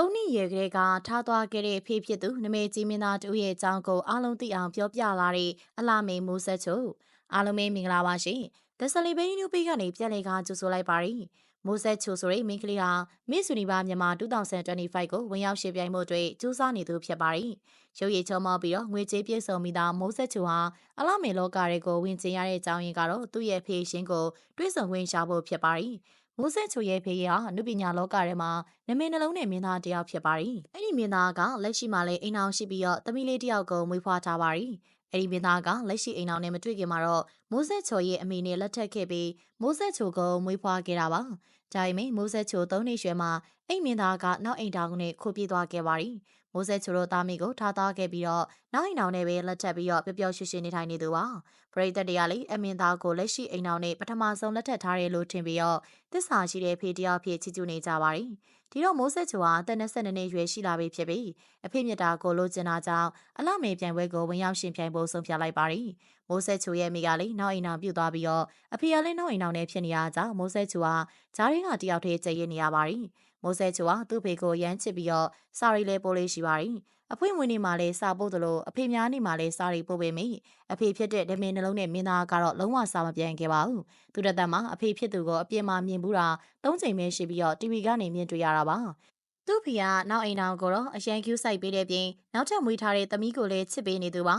သုံးနှစ်ရွယ်ကလေးကထားသွားခဲ့တဲ့ဖေဖြစ်သူနမေကြီးမင်းသားတူရဲ့အကြောင်းကိုအားလုံးသိအောင်ပြောပြလာတဲ့အလှမေမိုးဆက်ချိုအားလုံးပဲမင်္ဂလာပါရှင်ဒက်ဆလီဘိန်းနူပီကနေပြန်လည်ကကြိုဆိုလိုက်ပါရယ်မိုးဆက်ချိုဆိုတဲ့မိန်းကလေးဟာ Miss Universe မြန်မာ2025ကိုဝင်ရောက်ရှင်ပြိုင်မှုအတွက်စူးစမ်းနေသူဖြစ်ပါရယ်ရုပ်ရည်ချောမောပြီးတော့ငွေကြေးပြည့်စုံပြီးသားမိုးဆက်ချိုဟာအလှမေလောကတွေကိုဝင်ကျင်ရတဲ့အကြောင်းရင်းကတော့သူ့ရဲ့ဖေရှင်ကိုတွေးဆုံခွင့်ရှာဖို့ဖြစ်ပါရယ် မိုးဆက်ချိုရဲ့ဖေးဟာနုပညာလောကထဲမှာနမင်းနှလုံးနဲ့မင်းသားတစ်ယောက်ဖြစ်ပါတယ်။အဲ့ဒီမင်းသားကလက်ရှိမှာလည်းအိမ်အောင်ရှိပြီးတော့တမီးလေးတစ်ယောက်ကိုမွေးဖွားထားပါတယ်။အဲ့ဒီမင်းသားကလက်ရှိအိမ်အောင်နဲ့မတွေ့ခင်မှာတော့မိုးဆက်ချိုရဲ့အမေနဲ့လက်ထပ်ခဲ့ပြီးမိုးဆက်ချိုကိုမွေးဖွားခဲ့တာပါ။ဒါပေမဲ့မိုးဆက်ချို၃နှစ်ရွယ်မှာအိမ်မင်းသားကနောက်အိမ်တောင်နဲ့ခိုးပြေးသွားခဲ့ပါတယ်။မိုးဆက်ချိုတို့သားမိကိုထားသားခဲ့ပြီးတော့နောက်အိမ်တောင်နဲ့ပဲလက်ထပ်ပြီးတော့ပျော်ပျော်ရွှင်ရွှင်နေထိုင်နေသူပါ။ပရိသတ်တွေကလည်းအမင်းသားကိုလက်ရှိအိမ်တောင်နဲ့ပထမဆုံးလက်ထပ်ထားတယ်လို့ထင်ပြီးတော့သစ္စာရှိတဲ့ဖေတယောက်ဖြစ်ချီကျူးနေကြပါတယ်။ဒီတော့မိုးဆက်ချိုဟာအသက်22နှစ်ရွယ်ရှိလာပြီဖြစ်ပြီးအဖေမြတ်တာကိုလိုချင်တာကြောင့်အလှမေပြိုင်ပွဲကိုဝင်ရောက်ရှင်ပြိုင်ဖို့ဆုံးဖြတ်လိုက်ပါတယ်။ မိုးဆက်ချိုရဲ့မိကလည်းနောက်အိမ်အောင်ပြုတ်သွားပြီးတော့အဖေကလည်းနောက်အိမ်အောင်နဲ့ဖြစ်နေရကြောင်းမိုးဆက်ချိုဟာဂျားရင်းကတယောက်တည်းကြည်ရနေရပါတယ်။မိုးဆက်ချိုဟာသူ့ဖေကိုရမ်းချစ်ပြီးတော့စာရီလေးပိုးလေးရှိပါတယ်။အဖွင့်ဝင်နေမှာလဲစာပို့တယ်လို့အဖေများနေမှာလဲစာရီပို့ပေးမိအဖေဖြစ်တဲ့ဒမင်နှလုံးနဲ့မင်းသားကတော့လုံးဝစာမပြန်ခဲ့ပါဘူးသူတသက်မှာအဖေဖြစ်သူကိုအပြင်မှာမြင်ဘူးတာသုံးချိန်ပဲရှိပြီးတော့ TV ကနေမြင်တွေ့ရတာပါ သူ့ဖေကနောက်အိမ်တောင်ကိုတော့အရန်ကျူးဆိုင်ပေးတဲ့ပြင်နောက်ထပ်မွေးထားတဲ့သမီးကိုလည်းချစ်ပေးနေသူပါ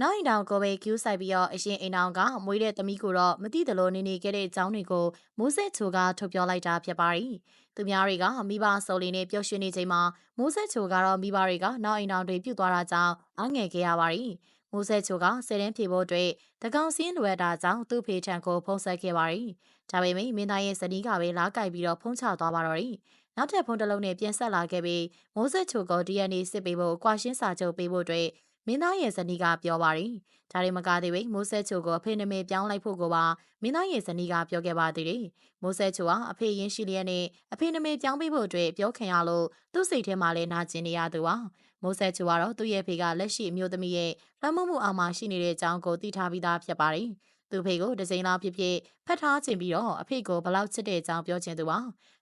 နောက်အိမ်တောင်ကိုပဲကျူးဆိုင်ပြီးတော့အရင်အိမ်တောင်ကမွေးတဲ့သမီးကိုတော့မသိသလိုနေနေခဲ့တဲ့အကြောင်းတွေကိုမိုးဆက်ချိုကထုတ်ပြောလိုက်တာဖြစ်ပါတယ်သူများတွေကမိဘဆိုလီနဲ့ပျော်ရွှင်နေချိန်မှာမိုးဆက်ချိုကတော့မိဘတွေကနောက်အိမ်တောင်တွေပြုတ်သွားတာကြောင့်အငယ်ခဲ့ရပါတယ်မိုးဆက်ချိုကဆယ်တန်းဖြေဖို့အတွက်တကောင်စင်းလွယ်တာကြောင့်သူ့ဖေထံကိုဖုံးဆက်ခဲ့ပါတယ်ဒါပေမဲ့မင်းသားရဲ့ဇနီးကပဲလာကြိုက်ပြီးတော့ဖုံးချသွားပါတော့တယ် နောက်ထပ်ဖုန်းတစ်လုံးနဲ့ပြန်ဆက်လာခဲ့ပြီးမိုးဆက်ချိုကို DNA စစ်ပေးဖို့ကွာရှင်းစာချုပ်ပေးဖို့အတွက်မင်းသားရဲ့ဇနီးကပြောပါတယ်။ဒါတွေမကသေးပဲမိုးဆက်ချိုကိုအဖေနမေပြောင်းလိုက်ဖို့ကိုပါမင်းသားရဲ့ဇနီးကပြောခဲ့ပါသေးတယ်။မိုးဆက်ချိုဟာအဖေရင်းရှိလျက်နဲ့အဖေနမေပြောင်းပေးဖို့အတွက်ပြောခင်ရလို့သူ့စိတ်ထဲမှာလည်းနာကျင်နေရသူပါ။မိုးဆက်ချိုကတော့သူ့ရဲ့ဖေကလက်ရှိအမျိုးသမီးရဲ့လွှမ်းမိုးမှုအောင်မှရှိနေတဲ့အကြောင်းကိုသိထားပြီးသားဖြစ်ပါတယ်။ သူ့ဖေကိုတစ်ချိန်လောက်ဖြစ်ဖြစ်ဖတ်ထားခြင်းပြီးတော့အဖေကိုဘလောက်ချစ်တဲ့အကြောင်းပြောခြင်းသူပါ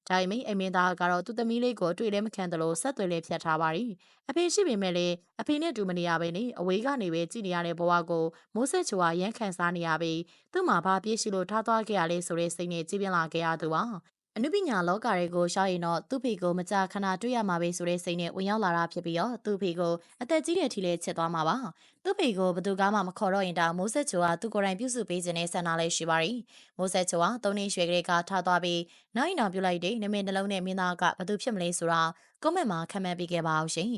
ဒါပေမဲ့အမင်းသားကတော့သူ့သမီးလေးကိုတွေ့လည်းမခံသလိုဆက်သွယ်လည်းဖြတ်ထားပါရီအဖေရှိပေမဲ့လည်းအဖေနဲ့တူမနေရပဲနေအဝေးကနေပဲကြည်နေရတဲ့ဘဝကိုမိုးဆက်ချူကရမ်းခံစားနေရပြီးသူ့မှာဘာပြည့်ရှိလို့ထားသွားခဲ့ရလဲဆိုတဲ့စိတ်နဲ့ကြည်ပြင်းလာခဲ့ရသူပါ အနုပညာလောကတွေကိုရှောက်ရင်တော့သူ့ဖေကိုမကြာခဏတွေ့ရမှာပဲဆိုတဲ့စိတ်နဲ့ဝင်ရောက်လာတာဖြစ်ပြီးတော့သူ့ဖေကိုအသက်ကြီးတဲ့အထိလည်းချစ်သွားမှာပါသူ့ဖေကိုဘသူကမှမခေါ်တော့ရင်တောင်မိုးဆက်ချိုကသူ့ကိုယ်တိုင်ပြုစုပေးခြင်းနဲ့ဆန္ဒလည်းရှိပါရီမိုးဆက်ချိုကသုံးနှစ်ရွယ်ကလေးကထားသွားပြီးနောက်ရင်တောင်ပြုတ်လိုက်တဲ့နမင်းနှလုံးနဲ့မင်းသားကဘသူဖြစ်မလဲဆိုတာကွန်မန့်မှာခန့်မှန်းပေးခဲ့ပါအောင်ရှင်